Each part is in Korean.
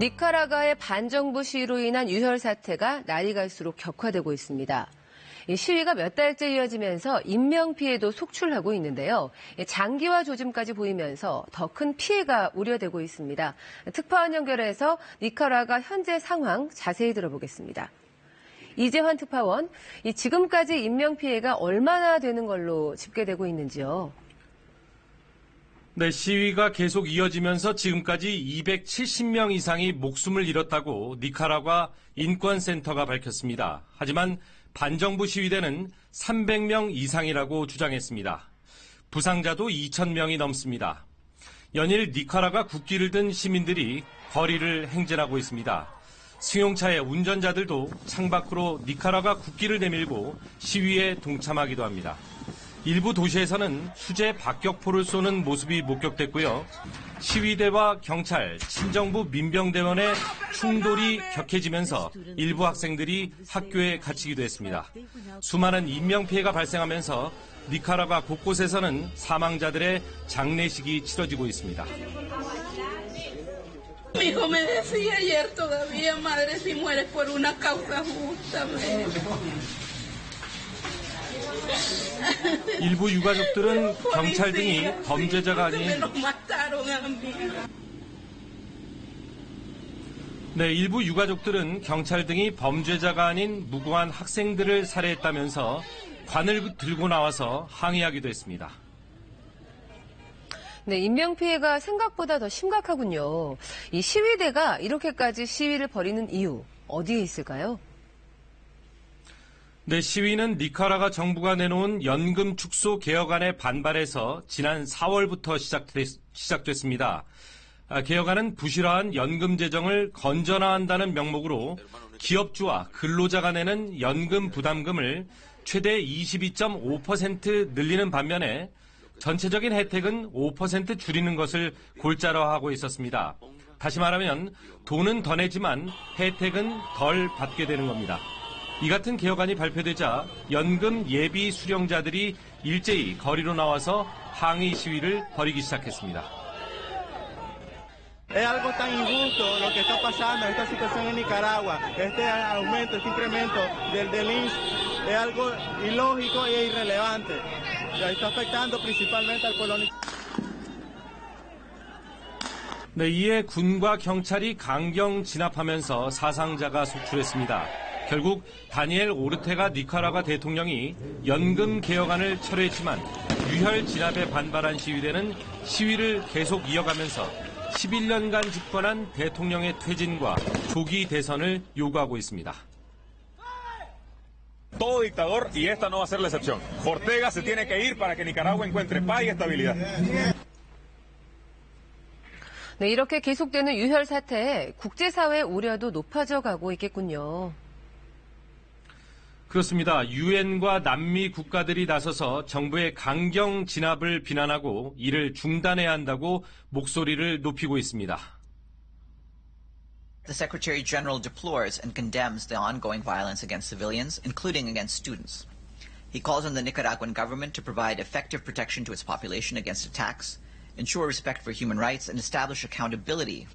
니카라과의 반정부 시위로 인한 유혈 사태가 날이 갈수록 격화되고 있습니다. 이 시위가 몇 달째 이어지면서 인명 피해도 속출하고 있는데요. 장기화 조짐까지 보이면서 더 큰 피해가 우려되고 있습니다. 특파원 연결해서 니카라과 현재 상황 자세히 들어보겠습니다. 이재환 특파원, 이 지금까지 인명 피해가 얼마나 되는 걸로 집계되고 있는지요? 네, 시위가 계속 이어지면서 지금까지 270명 이상이 목숨을 잃었다고 니카라과 인권센터가 밝혔습니다. 하지만 반정부 시위대는 300명 이상이라고 주장했습니다. 부상자도 2,000명이 넘습니다. 연일 니카라가 국기를 든 시민들이 거리를 행진하고 있습니다. 승용차의 운전자들도 창밖으로 니카라가 국기를 내밀고 시위에 동참하기도 합니다. 일부 도시에서는 수제 박격포를 쏘는 모습이 목격됐고요. 시위대와 경찰, 친정부 민병대원의 충돌이 격해지면서 일부 학생들이 학교에 갇히기도 했습니다. 수많은 인명피해가 발생하면서 니카라과 곳곳에서는 사망자들의 장례식이 치러지고 있습니다. 일부 유가족들은 경찰 등이 범죄자가 아닌. 네, 일부 유가족들은 경찰 등이 범죄자가 아닌 무고한 학생들을 살해했다면서 관을 들고 나와서 항의하기도 했습니다. 네, 인명 피해가 생각보다 더 심각하군요. 이 시위대가 이렇게까지 시위를 벌이는 이유 어디에 있을까요? 네, 시위는 니카라가 정부가 내놓은 연금 축소 개혁안에 반발해서 지난 4월부터 시작됐, 시작됐습니다. 아, 개혁안은 부실화한 연금 재정을 건전화한다는 명목으로 기업주와 근로자가 내는 연금 부담금을 최대 22.5% 늘리는 반면에 전체적인 혜택은 5% 줄이는 것을 골자로 하고 있었습니다. 다시 말하면 돈은 더 내지만 혜택은 덜 받게 되는 겁니다. 이 같은 개혁안이 발표되자 연금 예비 수령자들이 일제히 거리로 나와서 항의 시위를 벌이기 시작했습니다. Es algo tan injusto lo que está pasando, esta situación en Nicaragua, este aumento, este incremento del, del INS, es algo ilógico e irrelevante. Ya está afectando principalmente al pueblo nicaragüense. 네, 이에 군과 경찰이 강경 진압하면서 사상자가 속출했습니다. 결국 다니엘 오르테가 니카라가 대통령이 연금 개혁안을 철회했지만 유혈 진압에 반발한 시위대는 시위를 계속 이어가면서 11년간 집권한 대통령의 퇴진과 조기 대선을 요구하고 있습니다. todo dictador y esta no va a ser la excepción. Ortega se tiene que ir para que Nicaragua encuentre paz y estabilidad. 네, 이렇게 계속되는 유혈 사태에 국제사회 우려도 높아져 가고 있겠군요. 그렇습니다. 유엔과 남미 국가들이 나서서 정부의 강경 진압을 비난하고 이를 중단해야 한다고 목소리를 높이고 있습니다. The Secretary General deplores and condemns the ongoing violence against civilians, including against students. He calls on the Nicaraguan government to provide effective protection to its population against attacks, ensure respect for human rights, and establish accountability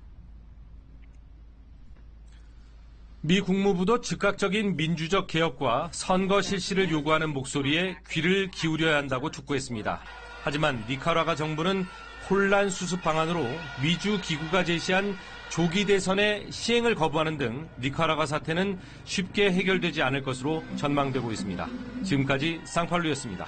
미 국무부도 즉각적인 민주적 개혁과 선거 실시를 요구하는 목소리에 귀를 기울여야 한다고 촉구했습니다. 하지만 니카라가 정부는 혼란 수습 방안으로 미주 기구가 제시한 조기 대선의 시행을 거부하는 등 니카라가 사태는 쉽게 해결되지 않을 것으로 전망되고 있습니다. 지금까지 쌍팔루였습니다.